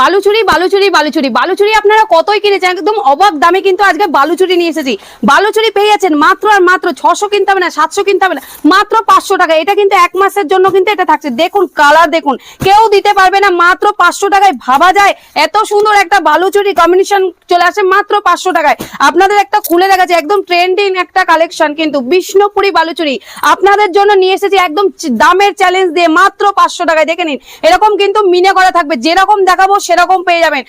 বালুচুরি বালুচুরি বালুচুরি। বালুচুরি আপনারা কতই কিনেছেন? একদম অবাক দামে কিন্তু আজকে বালুচুরি নিয়ে এসেছি। বালুচুরি পেয়ে যাচ্ছেন মাত্র আর মাত্র ছশো কিনতে হবে না, সাতশো কিনতে হবে না, মাত্র পাঁচশো টাকা। এটা কিন্তু এক মাসের জন্য কিন্তু এটা থাকছে। দেখুন, কালার দেখুন। কেউ দিতে পারবে না, মাত্র পাঁচশো টাকায়। ভাবা যায়, এত সুন্দর একটা বালুচুরি কম্বিনেশন চলে আসে মাত্র পাঁচশো টাকায়। আপনাদের একটা খুলে দেখা দেখাচ্ছে, একদম ট্রেন্ডিং একটা কালেকশন কিন্তু। বিষ্ণুপুরি বালুচুরি। আপনাদের জন্য নিয়ে এসেছি একদম দামের চ্যালেঞ্জ দিয়ে মাত্র পাঁচশো টাকায়। দেখে নিন, এরকম কিন্তু মিনে করা থাকবে। যেরকম দেখাবো সেরকম পেয়ে যাবেন।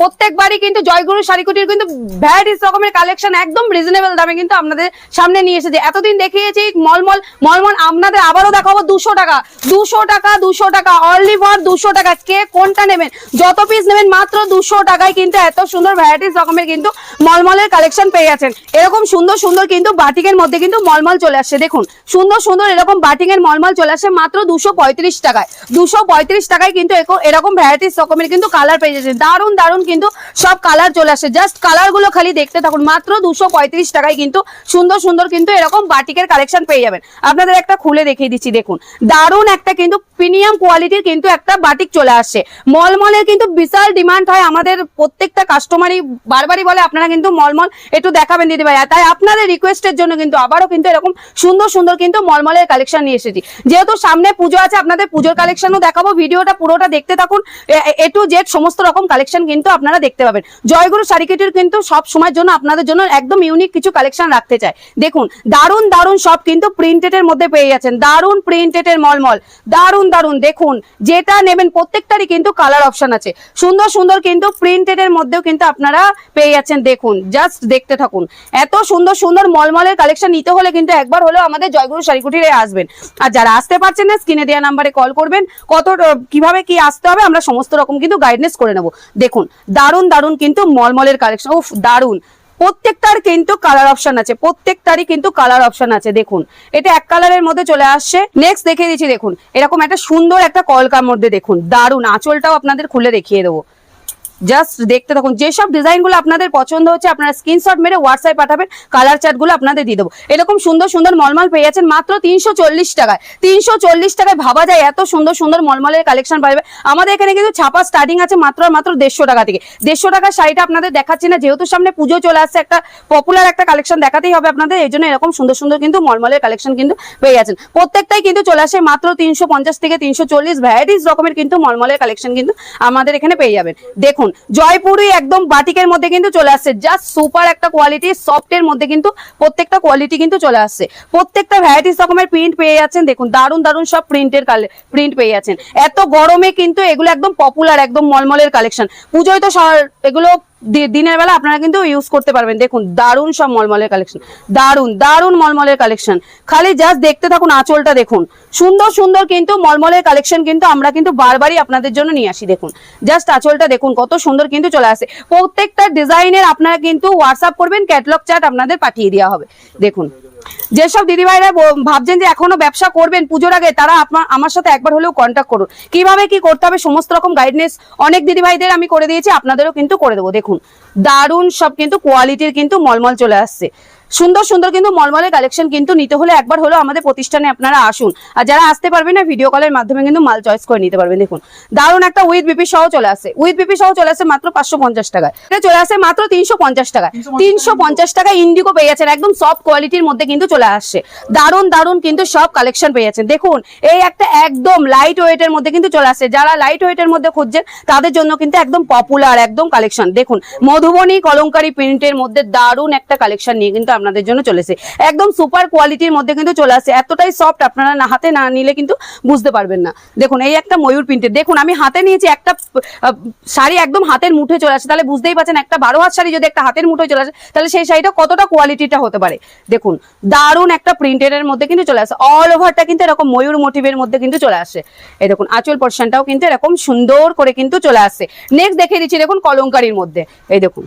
প্রত্যেকবারই কিন্তু জয়গুরু শাড়িকুটির কিন্তু ভ্যারাইটিস রকমের কালেকশন একদম রিজনেবল দামে কিন্তু আপনাদের সামনে নিয়ে এসেছে। এতদিন দেখিয়েছি, মলমল মলমল আপনাদের আবারও দেখাবো দুশো টাকা। দুশো টাকা দুশো টাকা অনলি ফর দুশো টাকা। কে কোনটা নেবেন? যত পিস নেবেন মাত্র দুশো টাকায় কিন্তু এত সুন্দর ভ্যারাইটিস রকমের কিন্তু মলমলের কালেকশন পেয়ে যাচ্ছেন। এরকম সুন্দর সুন্দর কিন্তু বাটিকের মধ্যে কিন্তু মলমল চলে আসছে। দেখুন, সুন্দর সুন্দর এরকম বাটিকের মলমল চলে আসছে মাত্র দুশো টাকায়। দুশো টাকায় কিন্তু এরকম ভ্যারাইটিস রকমের কিন্তু কালার পেয়ে যাচ্ছেন। দারুণ দারুণ কিন্তু সব কালার চলে আসছে জাস্ট কালারগুলো খালি দেখতে থাকুন। মাত্র দুশো পঁয়ত্রিশ টাকায় কিন্তু সুন্দর সুন্দর কিন্তু এরকম বাটিকের কালেকশন পেয়ে যাবেন। আপনাদের একটা খুলে দেখিয়ে দিচ্ছি, দেখুন। দারুণ একটা কিন্তু প্রিমিয়াম কোয়ালিটির কিন্তু একটা বাটিক চলে আসছে মলমলের কিন্তু বিশাল ডিমান্ড হয় আমাদের প্রত্যেকটা কাস্টমারই বারবারই বলে আপনারা কিন্তু মলমল একটু দেখাবেন দিদি ভাই তাই আপনাদের রিকোয়েস্টের জন্য কিন্তু আবারও কিন্তু এরকম সুন্দর সুন্দর কিন্তু মলমলের কালেকশন নিয়ে এসেছি। যেহেতু সামনে পুজো আছে, আপনাদের পুজোর কালেকশনও দেখাবো। ভিডিওটা পুরোটা দেখতে থাকুন। এ টু জেড সমস্ত রকম কালেকশন কিন্তু আপনারা দেখতে পাবেন। জয়গুরু শাড়িকেটির কিন্তু সব সময়ের জন্য আপনাদের জন্য একদম ইউনিক কিছু কালেকশন রাখতে চাই দেখুন দারুণ দারুণ সব কিন্তু প্রিন্টেড এর মধ্যে পেয়ে যাচ্ছেন। দারুণ প্রিন্টেড এর মলমল। দারুণ দারুণ দেখুন, যেটা নেবেন প্রত্যেকটারই কিন্তু কালার অপশন আছে। সুন্দর সুন্দর কিন্তু প্রিন্টেড এর মধ্যেও কিন্তু আপনারা পেয়ে যাচ্ছেন। দেখুন জাস্ট দেখতে থাকুন। এত সুন্দর সুন্দর মলমলের কালেকশন নিতে হলে কিন্তু একবার হলেও আমাদের জয়গুরু শাড়িকুটিরে আসবেন। আর যারা আসতে পারছেন না, স্ক্রিনে দেওয়া নাম্বারে কল করবেন। কত, কীভাবে কি আসতে হবে, আমরা সমস্ত রকম কিন্তু গাইডনেস করে নেব। দেখুন দারুণ দারুণ কিন্তু মলমলের কালেকশন উফ দারুণ প্রত্যেকটার কিন্তু কালার অপশন আছে, প্রত্যেকটারই কিন্তু কালার অপশন আছে, দেখুন। এটা এক কালারের মধ্যে চলে আসছে। নেক্সট দেখে দিচ্ছি, দেখুন। এরকম একটা সুন্দর একটা কলকার মধ্যে দেখুন। দারুণ আঁচলটাও আপনাদের খুলে দেখিয়ে দেবো। জাস্ট দেখতে থাকুন। যেসব ডিজাইনগুলো আপনাদের পছন্দ হচ্ছে, আপনারা স্ক্রিনশট মেরে হোয়াটসঅ্যাপ পাঠাবেন কালার চার্টগুলো আপনাদের দিয়ে দেবো। এরকম সুন্দর সুন্দর মলমল পেয়ে যাচ্ছেন মাত্র তিনশো চল্লিশ টাকায়। তিনশো চল্লিশ টাকায় ভাবা যায় এত সুন্দর সুন্দর মলমলের কালেকশন পাবে আমাদের এখানে কিন্তু ছাপা স্টার্টিং আছে মাত্র মাত্র দেড়শো টাকা থেকে। দেড়শো টাকার শাড়িটা আপনাদের দেখাচ্ছি না, যেহেতু সামনে পুজো চলে আসছে, একটা পপুলার একটা কালেকশন দেখাতেই হবে আপনাদের। এই জন্য এরকম সুন্দর সুন্দর কিন্তু মলমলের কালেকশন কিন্তু পেয়ে যাচ্ছেন। প্রত্যেকটাই কিন্তু চলে আসে মাত্র তিনশো পঞ্চাশ থেকে তিনশো চল্লিশ ভ্যারাইটিস রকমের কিন্তু মলমলের কালেকশন কিন্তু আমাদের এখানে পেয়ে যাবেন। দেখুন জয়পুরি একদম বাটিকের মধ্যে কিন্তু চলে আসছে। জাস্ট সুপার একটা কোয়ালিটি সফট এর মধ্যে কিন্তু প্রত্যেকটা কোয়ালিটি কিন্তু চলে আসছে। প্রত্যেকটা ভ্যারাইটিস রকমের প্রিন্ট পেয়ে যাচ্ছেন। দেখুন দারুণ দারুণ সব প্রিন্টের প্রিন্ট পেয়ে যাচ্ছেন। এত গরমে কিন্তু এগুলো একদম পপুলার একদম মলমলের কালেকশন পুজোয় তো এগুলো দিনের বেলা আপনারা কিন্তু ইউজ করতে পারবেন। দেখুন দারুণ সব মলমলের কালেকশন দারুণ দারুণ মলমলের কালেকশন খালি জাস্ট দেখতে থাকুন, আঁচলটা দেখুন। সুন্দর সুন্দর কিন্তু মলমলের কালেকশন কিন্তু আমরা কিন্তু বারবারই আপনাদের জন্য নিয়ে আসি, দেখুন। জাস্ট আঁচলটা দেখুন, কত সুন্দর কিন্তু চলে আসে। প্রত্যেকটা ডিজাইনের আপনারা কিন্তু হোয়াটসঅ্যাপ করবেন ক্যাটলগ চার্ট আপনাদের পাঠিয়ে দেওয়া হবে। দেখুন। যেসব দিদিভাইরা ভাবছেন যে এখনও ব্যবসা করবেন পুজোর আগে, তারা আপনার আমার সাথে একবার হলেও কন্ট্যাক্ট করুন। কীভাবে কি করতে হবে, সমস্ত রকম গাইডনেস অনেক দিদিভাইদের আমি করে দিয়েছি, আপনাদেরও কিন্তু করে দেবো। দেখুন দারুণ সব কিন্তু কোয়ালিটির কিন্তু মলমল চলে আসছে। সুন্দর সুন্দর কিন্তু মলমলের কালেকশন কিন্তু নিতে হলে একবার হলেও আমাদের প্রতিষ্ঠানে আপনারা আসুন। আর যারা আসতে পারবেন না ভিডিও কলের মাধ্যমে কিন্তু মাল চয়েস করে নিতে পারবেন। দেখুন, দারুণ একটা উইথ বিপি সহ চলে আসে। উইথ বিপি সহ চলে আসে মাত্র পাঁচশো পঞ্চাশ টাকায়। চলে আসে মাত্র তিনশো পঞ্চাশ টাকায়। তিনশো পঞ্চাশ টাকায় ইন্ডিগো পেয়ে যাচ্ছেন। একদম সফট কোয়ালিটির মধ্যে কিন্তু চলে আসছে দারুণ দারুণ কিন্তু সব কালেকশন পেয়ে যাচ্ছেন। দেখুন, এই একটা একদম লাইট ওয়েটের মধ্যে কিন্তু চলে আসছে যারা লাইট ওয়েটের মধ্যে খুঁজছেন, তাদের জন্য কিন্তু একদম পপুলার একদম কালেকশন দেখুন, মধুবনী কলঙ্কারি প্রিন্টের মধ্যে দারুণ একটা কালেকশন নিয়ে কিন্তু আপনাদের জন্য চলেছে। একদম সুপার কোয়ালিটির মধ্যে কিন্তু চলে আসছে। এতটাই সফট আপনারা না, হাতে না নিলে কিন্তু বুঝতে পারবেন না। দেখুন, এই একটা ময়ূর প্রিন্টের দেখুন, আমি হাতে নিয়েছি একটা শাড়ি একদম হাতের মুঠে চলে আসে তাহলে বুঝতেই পারছেন, একটা বারো হাত শাড়ি যদি একটা হাতের মুঠে চলে আসে, তাহলে সেই শাড়িটা কতটা কোয়ালিটিটা হতে পারে? দেখুন, দারুণ একটা প্রিন্টের মধ্যে কিন্তু চলে আসে। অল ওভারটা কিন্তু এরকম ময়ূর মোটিভের মধ্যে কিন্তু চলে আসে। এই দেখুন, আঁচল পোর্শনটাও কিন্তু এরকম সুন্দর করে কিন্তু চলে আসছে। নেক্সট দেখে দিচ্ছি, দেখুন কলঙ্কারির মধ্যে। এই দেখুন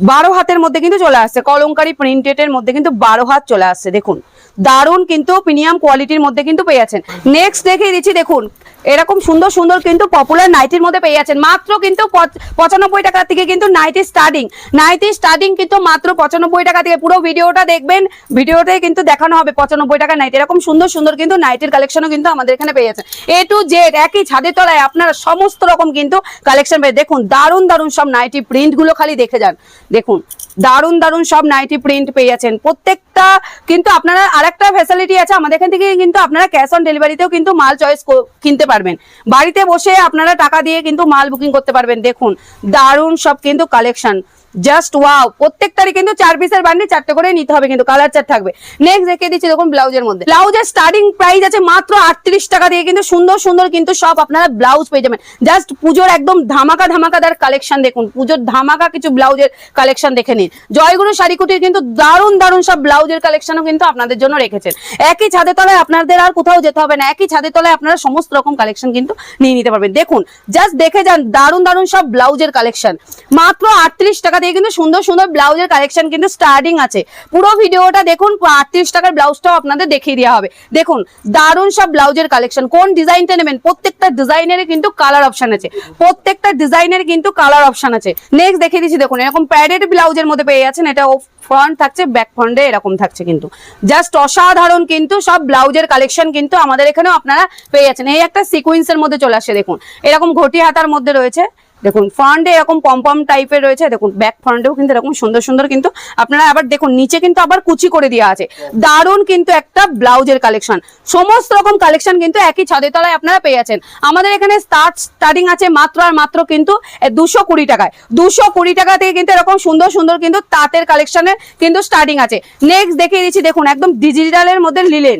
বারো হাতের মধ্যে কিন্তু চলে আসছে। কলঙ্কারি প্রিন্টেড এর মধ্যে কিন্তু বারো হাত চলে আসছে। দেখুন দারুণ কিন্তু প্রিমিয়াম কোয়ালিটির মধ্যে কিন্তু পেয়ে যাচ্ছেন নেক্সট দেখিয়ে দিচ্ছি, দেখুন, এরকম সুন্দর সুন্দর কিন্তু পপুলার নাইটির মধ্যে পেয়ে যাচ্ছেন মাত্র কিন্তু পঁচ- পঁচানব্বই টাকা থেকে কিন্তু নাইটি স্টার্টিং নাইটি স্টার্টিং কিন্তু মাত্র পঁচানব্বই টাকা থেকে। পুরো ভিডিওটা দেখবেন ভিডিওতে কিন্তু দেখানো হবে পঁচানব্বই টাকা নাইটি এরকম সুন্দর সুন্দর কিন্তু নাইটির কালেকশনও কিন্তু আমাদের এখানে পেয়ে যাচ্ছেন এ টু জেড একই ছাদের তলায় আপনারা সমস্ত রকম কিন্তু কালেকশন পেয়ে দেখুন, দারুণ দারুণ সব নাইটি প্রিন্টগুলো খালি দেখে যান। দেখুন, দারুণ দারুণ সব নাইটি প্রিন্ট পেয়ে যাচ্ছেন প্রত্যেকটা কিন্তু আপনারা আরেকটা ফ্যাসিলিটি আছে, আমাদের এখান থেকে কিন্তু আপনারা ক্যাশ অন ডেলিভারিতেও কিন্তু মাল চয়েস কিনতে পারবেন। বাড়িতে বসে আপনারা টাকা দিয়ে কিন্তু মাল বুকিং করতে পারবেন। দেখুন দারুণ সব কিন্তু কালেকশন জাস্ট ওয়াও প্রত্যেকটারই কিন্তু চার পিসের বান্ডি চারটে করে নিতে হবে কিন্তু কালার চার থাকবে। নেক্সট দেখিয়ে দিচ্ছি দেখুন ব্লাউজের মধ্যে। ব্লাউজের স্টার্টিং প্রাইস আছে মাত্র আটত্রিশ টাকা দিয়ে কিন্তু সুন্দর সুন্দর কিন্তু সব আপনারা ব্লাউজ পেয়ে যাবেন। জাস্ট পুজোর একদম ধামাকা, ধামাকাদার কালেকশন দেখুন। পুজোর ধামাকা কিছু ব্লাউজের কালেকশন দেখে নিন। জয়গুরু শাড়িকুটির কিন্তু দারুণ দারুণ সব ব্লাউজের কালেকশনও কিন্তু আপনাদের জন্য রেখেছেন। একই ছাদের তলায় আপনাদের আর কোথাও যেতে হবে না। একই ছাদের তলায় আপনারা সমস্ত রকম কালেকশন কিন্তু নিয়ে নিতে পারবেন। দেখুন জাস্ট দেখে যান, দারুণ দারুণ সব ব্লাউজের কালেকশন মাত্র আটত্রিশ টাকা দিয়ে কিন্তু সুন্দর সুন্দর ব্লাউজের কালেকশন কিন্তু স্টার্টিং আছে। পুরো ভিডিওটা দেখুন, আটত্রিশ টাকার ব্লাউজটাও আপনাদের দেখিয়ে দেওয়া হবে। দেখুন, দারুণ সব ব্লাউজের কালেকশন কোন ডিজাইনটা নেবেন? প্রত্যেকটা ডিজাইনের কিন্তু কালার অপশন আছে। প্রত্যেকটা ডিজাইনের কিন্তু কালার অপশন আছে। নেক্সট দেখিয়ে দিচ্ছি, দেখুন, এরকম প্যাডেড ব্লাউজের মধ্যে পেয়ে যাচ্ছেন। এটা ফ্রন্ট থাকছে ব্যাক ফ্রন্টে এরকম থাকছে কিন্তু। জাস্ট অসাধারণ কিন্তু সব ব্লাউজের কালেকশন কিন্তু আমাদের এখানেও আপনারা পেয়ে যাচ্ছেন। এই একটা সিকুয়েন্সের মধ্যে চলে আসে, দেখুন। এরকম ঘটি হাতার মধ্যে রয়েছে। দেখুন ফ্রন্টে এরকম পম্পম টাইপের রয়েছে, দেখুন ব্যাক ফ্রন্টেও কিন্তু এরকম সুন্দর সুন্দর কিন্তু আপনারা আবার দেখুন, নিচে কিন্তু আবার কুচি করে দেওয়া আছে। দারুণ কিন্তু একটা ব্লাউজের কালেকশন সমস্ত রকম কালেকশন কিন্তু একই ছাদের তলায় আপনারা পেয়ে যাচ্ছেন। আমাদের এখানে স্টার্ট স্টার্টিং আছে মাত্র আর মাত্র কিন্তু দুশো কুড়ি টাকায়। দুশো কুড়ি টাকা থেকে কিন্তু এরকম সুন্দর সুন্দর কিন্তু তাঁতের কালেকশনের কিন্তু স্টার্টিং আছে। নেক্সট দেখিয়ে দিচ্ছি, দেখুন, একদম ডিজিটালের মধ্যে লিলেন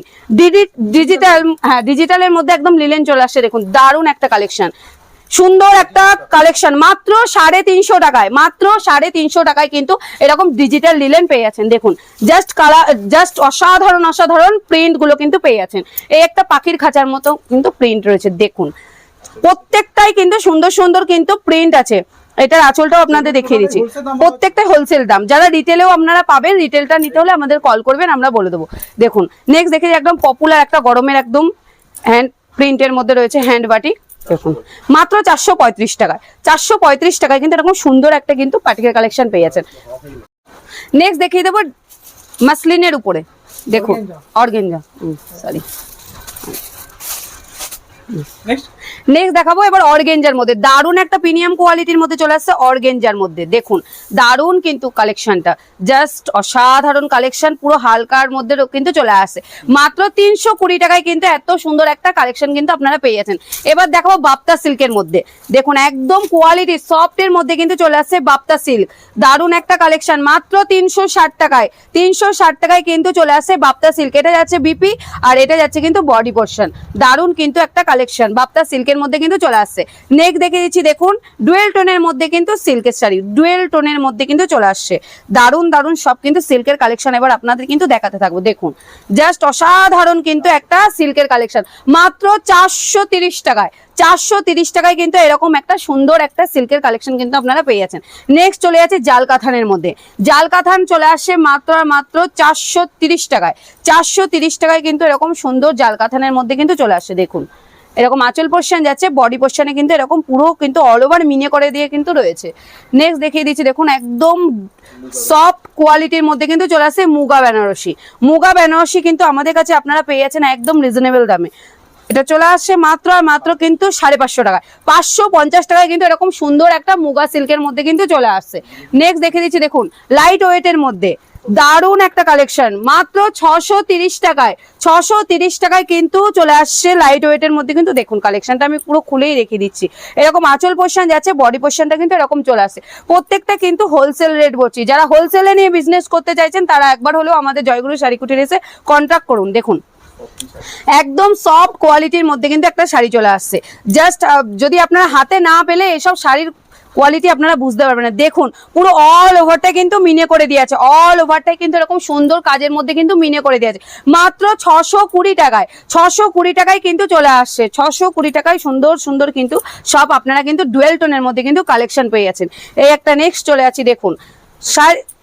ডিজিটাল হ্যাঁ ডিজিটালের মধ্যে একদম লিলেন চলে আসছে, দেখুন, দারুণ একটা কালেকশন সুন্দর একটা কালেকশন মাত্র সাড়ে তিনশো টাকায়, মাত্র সাড়ে তিনশো টাকায় কিন্তু এরকম ডিজিটাল লিলেন পেয়ে যাচ্ছেন। দেখুন জাস্ট কালার জাস্ট অসাধারণ অসাধারণ প্রিন্টগুলো কিন্তু পেয়ে যাচ্ছেন। এই একটা পাখির খাঁচার মতো কিন্তু প্রিন্ট রয়েছে, দেখুন। প্রত্যেকটাই কিন্তু সুন্দর সুন্দর কিন্তু প্রিন্ট আছে। এটার আঁচলটাও আপনাদের দেখিয়ে দিচ্ছি। প্রত্যেকটা হোলসেল দাম। যারা রিটেলেও আপনারা পাবেন রিটেলটা নিতে হলে আমাদের কল করবেন, আমরা বলে দেবো। দেখুন নেক্সট দেখে একদম পপুলার একটা গরমের একদম হ্যান্ড প্রিন্টের মধ্যে রয়েছে হ্যান্ড বাটি। দেখুন। মাত্র চারশো পঁয়ত্রিশ টাকায়। চারশো পঁয়ত্রিশ টাকায় কিন্তু এরকম সুন্দর একটা কিন্তু পার্টিকের কালেকশন পেয়ে যাচ্ছেন নেক্সট দেখিয়ে দেবো মাসলিনের উপরে। দেখুন অর্গেঞ্জা। সরি নেক্সট নেক্সট দেখাবো এবার অর্গেঞ্জার মধ্যে। দারুণ একটা প্রিমিয়াম কোয়ালিটির মধ্যে চলে আসছে অর্গেঞ্জার মধ্যে। দেখুন, দারুণ কিন্তু কালেকশনটা জাস্ট অসাধারণ কালেকশন পুরো হালকার মধ্যে কিন্তু চলে আসছে মাত্র তিনশো কুড়ি টাকায় কিন্তু এত সুন্দর একটা কালেকশন কিন্তু আপনারা পেয়ে যাচ্ছেন। এবার দেখাবো বাপ্তা সিল্কের মধ্যে। দেখুন, একদম কোয়ালিটি সফটের মধ্যে কিন্তু চলে আসছে বাপ্তা সিল্ক। দারুণ একটা কালেকশন মাত্র তিনশো ষাট টাকায়। তিনশো ষাট টাকায় কিন্তু চলে আসছে বাপ্তা সিল্ক। এটা যাচ্ছে বিপি আর এটা যাচ্ছে কিন্তু বডি পোর্শন দারুণ কিন্তু একটা কালেকশন বাপ্তা সিল্কের মধ্যে কিন্তু চলে আসছে। নেক দেখে দিচ্ছি, দেখুন, ডুয়েল টোনের মধ্যে কিন্তু সিল্কের শাড়ি, ডুয়েল টোনের মধ্যে কিন্তু চলে আসছে। দারুণ দারুণ সব কিন্তু সিল্কের কালেকশন এবার আপনাদের কিন্তু দেখাতে থাকব। দেখুন, জাস্ট অসাধারণ কিন্তু একটা সিল্কের কালেকশন। মাত্র চারশো টাকায় চারশো টাকায় কিন্তু এরকম একটা সুন্দর একটা সিল্কের কালেকশন কিন্তু আপনারা পেয়ে যাচ্ছেন। নেক্সট চলে যাচ্ছে জাল কাথানের মধ্যে। জাল কাথান চলে আসে মাত্র মাত্র চারশো টাকায়। চারশো টাকায় কিন্তু এরকম সুন্দর জাল কাথানের মধ্যে কিন্তু চলে আসছে দেখুন। এরকম আঁচল পোর্শন যাচ্ছে বডি পোর্শনে কিন্তু এরকম পুরো কিন্তু অল ওভার মিনে করে দিয়ে কিন্তু রয়েছে। নেক্সট দেখিয়ে দিচ্ছি, দেখুন একদম সফট কোয়ালিটির মধ্যে কিন্তু চলে আসে মুগা বেনারসি। মুগা বেনারসি কিন্তু আমাদের কাছে আপনারা পেয়ে যাচ্ছেন একদম রিজনেবল দামে। এটা চলে আসছে মাত্র আর মাত্র কিন্তু সাড়ে পাঁচশো টাকায়। পাঁচশো পঞ্চাশ টাকায় কিন্তু এরকম সুন্দর একটা মুগা সিল্কের মধ্যে কিন্তু চলে আসছে। নেক্সট দেখে দিচ্ছি, দেখুন লাইট ওয়েটের মধ্যে। দারুণ একটা কালেকশন মাত্র ছশো তিরিশ টাকায়। ছশো তিরিশ টাকায় কিন্তু চলে আসছে লাইট ওয়েটের মধ্যে কিন্তু। দেখুন কালেকশনটা আমি পুরো খুলেই রেখে দিচ্ছি। এরকম আঁচল পোর্শন যাচ্ছে বডি পোর্শনটা কিন্তু এরকম চলে আসছে। প্রত্যেকটা কিন্তু হোলসেল রেট বলছি। যারা হোলসেলে নিয়ে বিজনেস করতে চাইছেন, তারা একবার হলেও আমাদের জয়গুরু শাড়িকুটির এসে কন্ট্যাক্ট করুন। দেখুন একদম সফট কোয়ালিটির মধ্যে কিন্তু একটা শাড়ি চলে আসছে। জাস্ট যদি আপনার হাতে না পেলে এসব শাড়ির কোয়ালিটি আপনারা বুঝতে পারবেন না। দেখুন, পুরো অল ওভারটা কিন্তু মিনে করে দিয়েছে অল ওভারটাই কিন্তু এরকম সুন্দর কাজের মধ্যে কিন্তু মিনে করে দিয়েছে মাত্র ছশো কুড়ি টাকায়, ছশো কুড়ি টাকায় কিন্তু চলে আসছে। ছশো কুড়ি টাকায় সুন্দর সুন্দর কিন্তু সব আপনারা কিন্তু ডুয়েল টোনের মধ্যে কিন্তু কালেকশন পেয়ে যাচ্ছেন। এই একটা নেক্সট চলে আছি, দেখুন।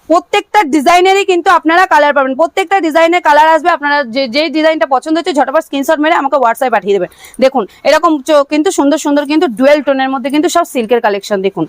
প্রত্যেকটা ডিজাইনেরই কিন্তু আপনারা কালার পাবেন। প্রত্যেকটা ডিজাইনের কালার আসবে, আপনারা যে যেই ডিজাইনটা পছন্দ হচ্ছে, ঝটপট স্ক্রিনশট মেরে আমাকে হোয়াটসঅ্যাপ পাঠিয়ে দেবেন। দেখুন, এরকম কিন্তু সুন্দর সুন্দর কিন্তু ডুয়েল টোনের মধ্যে কিন্তু সব সিল্কের কালেকশন দেখুন।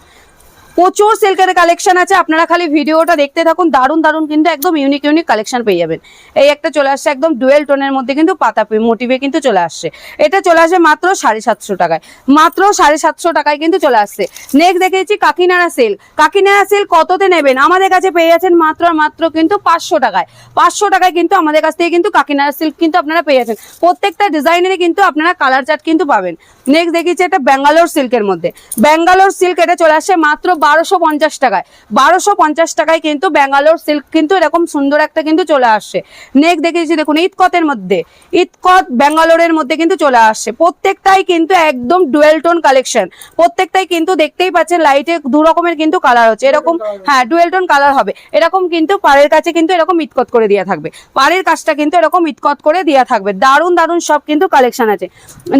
প্রচুর সিল্কের কালেকশন আছে। আপনারা খালি ভিডিওটা দেখতে থাকুন, দারুণ দারুণ কিন্তু একদম ইউনিক ইউনিক কালেকশন পেয়ে যাবেন। এই একটা চলে আসছে একদম ডুয়েল টোনের মধ্যে কিন্তু পাতা মোটিভে কিন্তু চলে আসছে। এটা চলে আসে মাত্র সাড়ে সাতশো টাকায়। মাত্র সাড়ে সাতশো টাকায় কিন্তু চলে আসছে। নেক্সট দেখেছি কাকিনাড়া সেল কাকিনাড়া সেল কততে নেবেন? আমাদের কাছে পেয়ে যাচ্ছেন মাত্র মাত্র কিন্তু পাঁচশো টাকায়। পাঁচশো টাকায় কিন্তু আমাদের কাছ থেকে কিন্তু কাকিনাড়া সিল্ক কিন্তু আপনারা পেয়ে যাচ্ছেন। প্রত্যেকটা ডিজাইনেরই কিন্তু আপনারা কালার চার্ট কিন্তু পাবেন। নেক্সট দেখেছি এটা ব্যাঙ্গালোর সিল্কের মধ্যে। ব্যাঙ্গালোর সিল্ক এটা চলে আসছে মাত্র বারোশো পঞ্চাশ টাকায়। বারোশো পঞ্চাশ টাকায় কিন্তু ব্যাঙ্গালোর সিল্ক কিন্তু এরকম সুন্দর একটা কিন্তু চলে আসছে। নেক্সট দেখেছি দেখুন, ইতকতের মধ্যে। ইতকত ব্যাঙ্গালোরের মধ্যে কিন্তু চলে আসছে। প্রত্যেকটাই কিন্তু একদম ডুয়েল টোন কালেকশন। প্রত্যেকটাই কিন্তু দেখতেই পাচ্ছেন, লাইটে দু রকমের কিন্তু কালার হচ্ছে। এরকম হ্যাঁ ডুয়েল টোন কালার হবে। এরকম কিন্তু পাড়ের কাছে কিন্তু এরকম ইতকত করে দেওয়া থাকবে। পাড়ের কাজটা কিন্তু এরকম ইতকত করে দেওয়া থাকবে। দারুণ দারুণ সব কিন্তু কালেকশন আছে।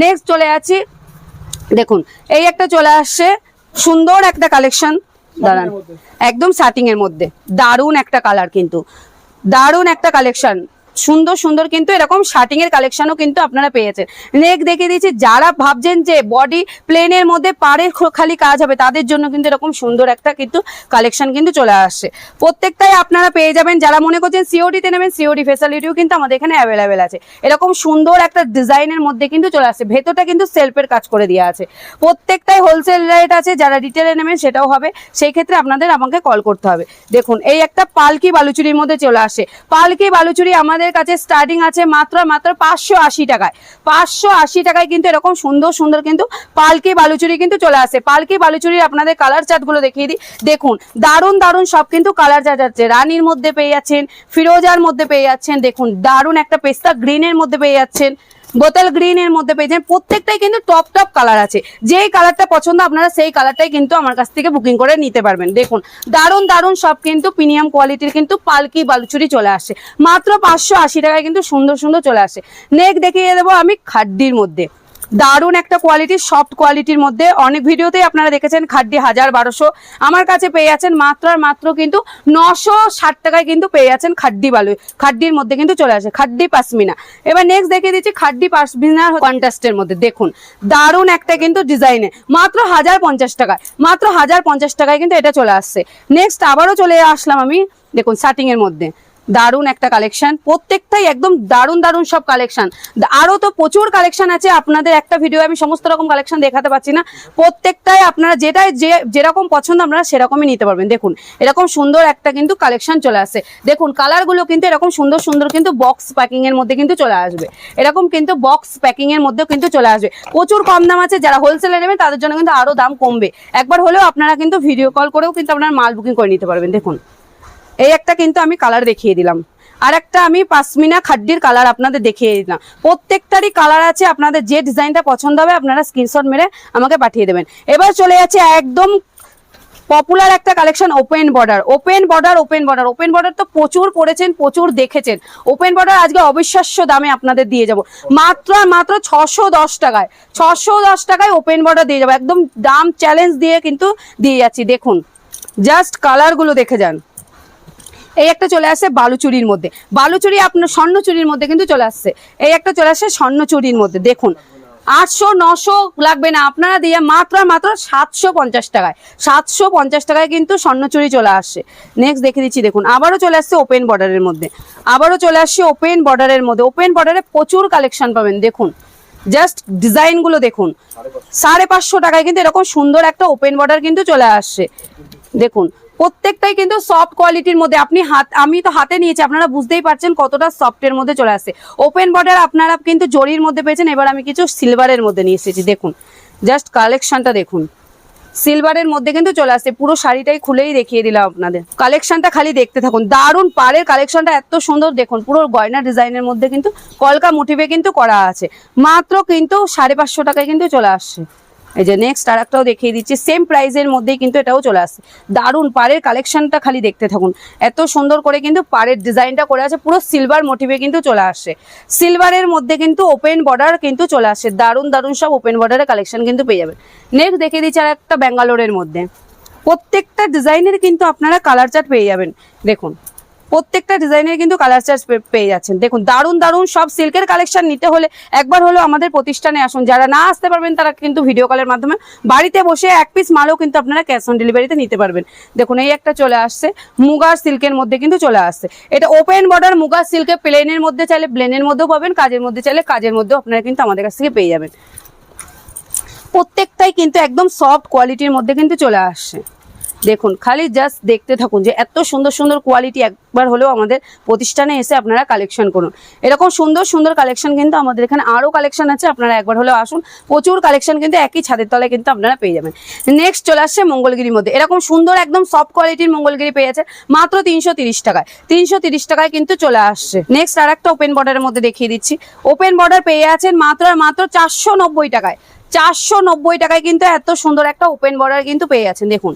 নেক্সট চলে আছি দেখুন, এই একটা চলে আসছে। সুন্দর একটা কালেকশন দাঁড়ান। একদম সাটিং এর মধ্যে। দারুণ একটা কালার কিন্তু। দারুণ একটা কালেকশন সুন্দর সুন্দর কিন্তু এরকম শার্টিং এর কালেকশনও কিন্তু আপনারা পেয়েছেন। নেক দেখিয়ে দিয়েছি যারা ভাবছেন যে বডি প্লেনের মধ্যে পাড়ের খালি কাজ হবে, তাদের জন্য কিন্তু এরকম সুন্দর একটা কিন্তু কালেকশন কিন্তু চলে আসছে। প্রত্যেকটাই আপনারা পেয়ে যাবেন, যারা মনে করছেন সিওডিতে নেবেন সিওডি ফেসিলিটিও কিন্তু আমাদের এখানে অ্যাভেলেবেল আছে। এরকম সুন্দর একটা ডিজাইনের মধ্যে কিন্তু চলে আসছে, ভেতরটা কিন্তু সেলফের কাজ করে দেওয়া আছে। প্রত্যেকটাই হোলসেল রেট আছে, যারা রিটেলে নেবেন সেটাও হবে, সেই ক্ষেত্রে আপনাদের আমাকে কল করতে হবে। দেখুন, এই একটা পালকি বালুচুরির মধ্যে চলে আসে। পালকি বালুচুরি আমাদের কাছে স্টার্টিং আছে মাত্র মাত্র পাঁচশো আশি টাকায়। পাঁচশো আশি টাকায় কিন্তু এরকম সুন্দর সুন্দর কিন্তু পালকি বালুচুরি কিন্তু চলে আসে। পালকি বালুচুরির আপনাদের কালার চার্টগুলো দেখিয়ে দিই। দেখুন, দারুণ দারুণ সব কিন্তু কালার চার্ট আছে। রানীর মধ্যে পেয়ে যাচ্ছেন, ফিরোজার মধ্যে পেয়ে যাচ্ছেন। দেখুন, দারুণ একটা পেস্তা গ্রিনের মধ্যে পেয়ে যাচ্ছেন। বোতল গ্রিন এর মধ্যে পেয়ে যাবেন। প্রত্যেকটাই কিন্তু টপ টপ কালার আছে। যেই কালারটা পছন্দ আপনারা সেই কালারটাই কিন্তু আমার কাছ থেকে বুকিং করে নিতে পারবেন। দেখুন, দারুণ দারুণ সব কিন্তু প্রিমিয়াম কোয়ালিটির কিন্তু পালকি বালুচুরি চলে আসে। মাত্র পাঁচশো আশি টাকায় কিন্তু সুন্দর সুন্দর চলে আসে। নেক দেখিয়ে দেবো আমি খাড্ডির মধ্যে। দারুণ একটা কোয়ালিটি সফট কোয়ালিটির মধ্যে। অনেক ভিডিওতেই আপনারা দেখেছেন খাড্ডি হাজার বারোশো। আমার কাছে পেয়ে যাচ্ছেন মাত্র আর মাত্র কিন্তু নশো ষাট টাকায় কিন্তু পেয়ে যাচ্ছেন খাড্ডি বালু। খাড্ডির মধ্যে কিন্তু চলে আসে, খাড্ডি পাসমিনা। এবার নেক্সট দেখিয়ে দিচ্ছি খাড্ডি পাসমিনার কন্ট্রাস্টের মধ্যে। দেখুন, দারুণ একটা কিন্তু ডিজাইনে মাত্র হাজার পঞ্চাশ টাকায়, মাত্র হাজার পঞ্চাশ টাকায় কিন্তু এটা চলে আসছে। নেক্সট আবারও চলে আসলাম আমি, দেখুন শার্টিং এর মধ্যে। দারুণ একটা কালেকশন প্রত্যেকটাই একদম দারুণ দারুণ সব কালেকশন আরও তো প্রচুর কালেকশন আছে। আপনাদের একটা ভিডিও আমি সমস্ত রকম কালেকশন দেখাতে পারছি না। প্রত্যেকটাই আপনারা যেটাই যে, যেরকম পছন্দ আপনারা সেরকমই নিতে পারবেন। দেখুন, এরকম সুন্দর একটা কিন্তু কালেকশন চলে আসে। দেখুন কালারগুলো কিন্তু এরকম সুন্দর সুন্দর কিন্তু বক্স প্যাকিং এর মধ্যে কিন্তু চলে আসবে। এরকম কিন্তু বক্স প্যাকিং এর মধ্যেও কিন্তু চলে আসবে। প্রচুর কম দাম আছে। যারা হোলসেলে নেবেন তাদের জন্য কিন্তু আরও দাম কমবে। একবার হলেও আপনারা কিন্তু ভিডিও কল করেও কিন্তু আপনারা মাল বুকিং করে নিতে পারবেন। দেখুন। এই একটা কিন্তু আমি কালার দেখিয়ে দিলাম। আর একটা আমি পাসমিনা খাড্ডির কালার আপনাদের দেখিয়ে দিলাম। প্রত্যেকটারই কালার আছে, আপনাদের যে ডিজাইনটা পছন্দ হবে আপনারা স্ক্রিনশট মেরে আমাকে পাঠিয়ে দেবেন। এবার চলে যাচ্ছে একদম পপুলার একটা collection open border open border open border open border তো প্রচুর পড়েছেন, প্রচুর দেখেছেন। ওপেন বর্ডার আজকে অবিশ্বাস্য দামে আপনাদের দিয়ে যাব। মাত্র মাত্র ছশো দশ টাকায়, ছশো দশ টাকায় ওপেন বর্ডার দিয়ে যাব। একদম দাম চ্যালেঞ্জ দিয়ে কিন্তু দিয়ে যাচ্ছি। দেখুন জাস্ট কালারগুলো দেখে যান। এই একটা চলে আসে বালুচুরির মধ্যে। বালুচুরি আপনার স্বর্ণচুরির মধ্যে কিন্তু চলে আসছে। এই একটা চলে আসছে স্বর্ণচুরির মধ্যে। দেখুন, আটশো, নশো লাগবে না। আপনারা দিয়ে মাত্র মাত্র সাতশো পঞ্চাশ টাকায়, সাতশো পঞ্চাশ টাকায় কিন্তু স্বর্ণচুরি চলে আসছে নেক্সট দেখে দিচ্ছি, দেখুন, আবারও চলে আসছে ওপেন বর্ডারের মধ্যে। আবারও চলে আসছে ওপেন বর্ডারের মধ্যে। ওপেন বর্ডারে প্রচুর কালেকশন পাবেন। দেখুন জাস্ট ডিজাইনগুলো দেখুন। সাড়ে পাঁচশো টাকায় কিন্তু এরকম সুন্দর একটা ওপেন বর্ডার কিন্তু চলে আসছে দেখুন প্রত্যেকটাই কিন্তু সফট কোয়ালিটির মধ্যে। আপনি হাত, আমি তো হাতে নিয়েছি, আপনারা বুঝতেই পারছেন কতটা সফটের মধ্যে চলে আসছে ওপেন বর্ডার আপনারা কিন্তু জরির মধ্যে পেয়েছেন, এবার আমি কিছু সিলভারের মধ্যে নিয়ে এসেছি, দেখুন। জাস্ট কালেকশনটা দেখুন। সিলভারের মধ্যে কিন্তু চলে আসছে পুরো শাড়িটাই খুলেই দেখিয়ে দিলাম আপনাদের। কালেকশনটা খালি দেখতে থাকুন। দারুণ পাড়ের কালেকশনটা এত সুন্দর, দেখুন, পুরো গয়না ডিজাইনের মধ্যে কিন্তু কলকা মোটিভে কিন্তু করা আছে। মাত্র কিন্তু সাড়ে পাঁচশো টাকায় কিন্তু চলে আসছে। এই যে নেক্সট আর একটাও দেখিয়ে দিচ্ছি সেম প্রাইজের মধ্যেই কিন্তু এটাও চলে আসছে। দারুণ, পাড়ের কালেকশনটা খালি দেখতে থাকুন। এত সুন্দর করে কিন্তু পাড়ের ডিজাইনটা করে আছে, পুরো সিলভার মোটিভে কিন্তু চলে আসছে। সিলভারের মধ্যে কিন্তু ওপেন বর্ডার কিন্তু চলে আসছে। দারুণ দারুণ সব ওপেন বর্ডারের কালেকশন কিন্তু পেয়ে যাবেন। নেক্সট দেখিয়ে দিচ্ছি আর একটা ব্যাঙ্গালোরের মধ্যে। প্রত্যেকটা ডিজাইনের কিন্তু আপনারা কালার চার্ট পেয়ে যাবেন। দেখুন প্রত্যেকটা ডিজাইনের কিন্তু কালার চার্জ পেয়ে যাচ্ছেন। দেখুন, দারুণ দারুণ সব সিল্কের কালেকশন নিতে হলে একবার হলো আমাদের প্রতিষ্ঠানে আসুন। যারা না আসতে পারবেন, তারা কিন্তু ভিডিও কলের মাধ্যমে বাড়িতে বসে এক পিস মালও কিন্তু আপনারা ক্যাশ অন ডেলিভারিতে নিতে পারবেন। দেখুন, এই একটা চলে আসছে। মুগার সিল্কের মধ্যে কিন্তু চলে আসছে। এটা ওপেন বর্ডার মুগার সিল্কের প্লেনের মধ্যে চাইলে প্লেনের মধ্যেও পাবেন, কাজের মধ্যে চাইলে কাজের মধ্যেও আপনারা কিন্তু আমাদের কাছ থেকে পেয়ে যাবেন। প্রত্যেকটাই কিন্তু একদম সফট কোয়ালিটির মধ্যে কিন্তু চলে আসছে। দেখুন, খালি জাস্ট দেখতে থাকুন যে এত সুন্দর সুন্দর কোয়ালিটি একবার হলেও আমাদের প্রতিষ্ঠানে এসে আপনারা কালেকশন করুন। এরকম সুন্দর সুন্দর কালেকশন কিন্তু আমাদের এখানে আরও কালেকশন আছে, আপনারা একবার হলেও আসুন। প্রচুর কালেকশন কিন্তু একই ছাদের তলায় কিন্তু আপনারা পেয়ে যাবেন। নেক্সট চলে আসছে মঙ্গলগিরির মধ্যে। এরকম সুন্দর একদম সফট কোয়ালিটির মঙ্গলগিরি পেয়ে যাচ্ছে মাত্র তিনশো তিরিশ টাকায়। তিনশো তিরিশ টাকায় কিন্তু চলে আসছে। নেক্সট আর একটা ওপেন বর্ডারের মধ্যে দেখিয়ে দিচ্ছি। ওপেন বর্ডার পেয়ে আছেন মাত্র আর মাত্র চারশো নব্বই টাকায়। চারশো নব্বই টাকায় কিন্তু এত সুন্দর একটা ওপেন বর্ডার কিন্তু পেয়ে যাচ্ছেন। দেখুন,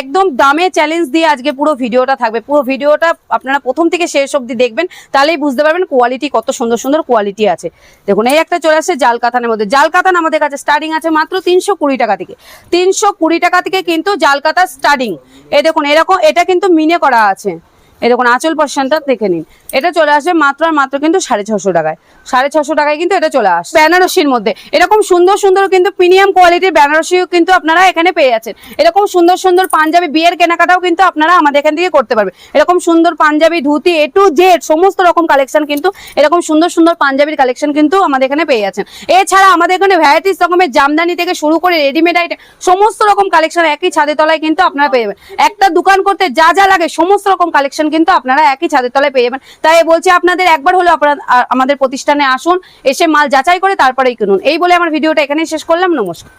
একদম দামে চ্যালেঞ্জ দিয়ে আজকে পুরো ভিডিওটা থাকবে। পুরো ভিডিওটা আপনারা প্রথম থেকে শেষ অবধি দেখবেন, তাহলেই বুঝতে পারবেন কোয়ালিটি কত সুন্দর সুন্দর কোয়ালিটি আছে। দেখুন, এই একটা চলে আসছে জাল কাতানের মধ্যে। জাল কাতান আমাদের কাছে স্টার্টিং আছে মাত্র তিনশো কুড়ি টাকা থেকে। তিনশো কুড়ি টাকা থেকে কিন্তু জাল কাতা স্টার্টিং এই দেখুন, এরকম, এটা কিন্তু মিনে করা আছে। এই দেখুন, আঁচল পোর্শনটা দেখে নিন। এটা চলে আসবে মাত্র আর মাত্র কিন্তু সাড়ে ছশো টাকায়। সাড়ে ছশো টাকায় কিন্তু এটা চলে আসে বেনারসির মধ্যে। এরকম সুন্দর সুন্দর কিন্তু প্রিমিয়াম কোয়ালিটির বেনারসিও কিন্তু আপনারা এখানে পেয়ে যাচ্ছেন। এরকম সুন্দর সুন্দর পাঞ্জাবি বিয়ের কেনাকাটাও কিন্তু আপনারা আমাদের এখান থেকে করতে পারবেন। এরকম সুন্দর Punjabi, dhoti A to Z সমস্ত রকম কালেকশন কিন্তু, এরকম সুন্দর সুন্দর পাঞ্জাবির কালেকশন কিন্তু আমাদের এখানে পেয়ে যাচ্ছেন। এছাড়া আমাদের এখানে ভ্যারাইটিস রকমের জামদানি থেকে শুরু করে রেডিমেড আইটেম সমস্ত রকম কালেকশন একই ছাদের তলায় কিন্তু আপনারা পেয়ে যাবেন। একটা দোকান করতে যা যা লাগে সমস্ত রকম কালেকশন কিন্তু আপনারা একই ছাদের তলায় পেয়ে যাবেন। তাই বলছি আপনাদের একবার হলো আপনারা আমাদের প্রতিষ্ঠানে আসুন, এসে মাল যাচাই করে তারপরেই কিনুন। এই বলে আমার ভিডিওটা এখানেই শেষ করলাম। নমস্কার।